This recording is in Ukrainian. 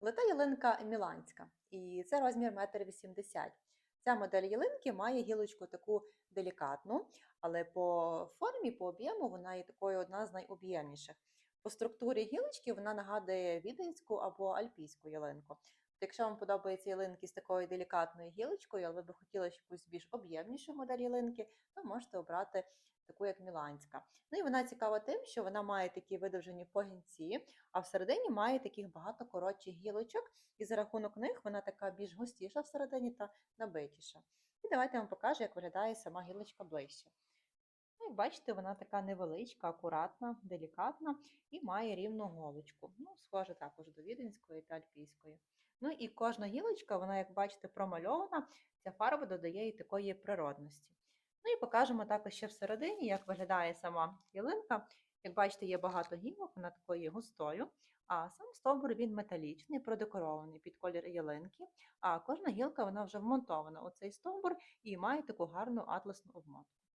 Лета ялинка міланська, і це розмір 1,80 м. Ця модель ялинки має гілочку таку делікатну, але по формі, по об'єму вона є такою одна з найоб'ємніших. По структурі гілочки вона нагадує віденську або альпійську ялинку. Якщо вам подобаються ялинки з такою делікатною гілочкою, але ви б хотіли якусь більш об'ємнішу модель ялинки, то можете обрати таку, як міланська. Ну і вона цікава тим, що вона має такі видовжені погінці, а всередині має таких багато коротших гілочок, і за рахунок них вона така більш густіша всередині та набитіша. І давайте я вам покажу, як виглядає сама гілочка ближче. Ну, як бачите, вона така невеличка, акуратна, делікатна і має рівну голочку. Ну, схоже також до віденської та альпійської. Ну і кожна гілочка, вона, як бачите, промальована, ця фарба додає їй такої природності. Ну і покажемо також ще всередині, як виглядає сама ялинка. Як бачите, є багато гілок, вона такої густою, а сам стовбур він металічний, продекорований під колір ялинки. А кожна гілка вона вже вмонтована у цей стовбур і має таку гарну атласну обмотку.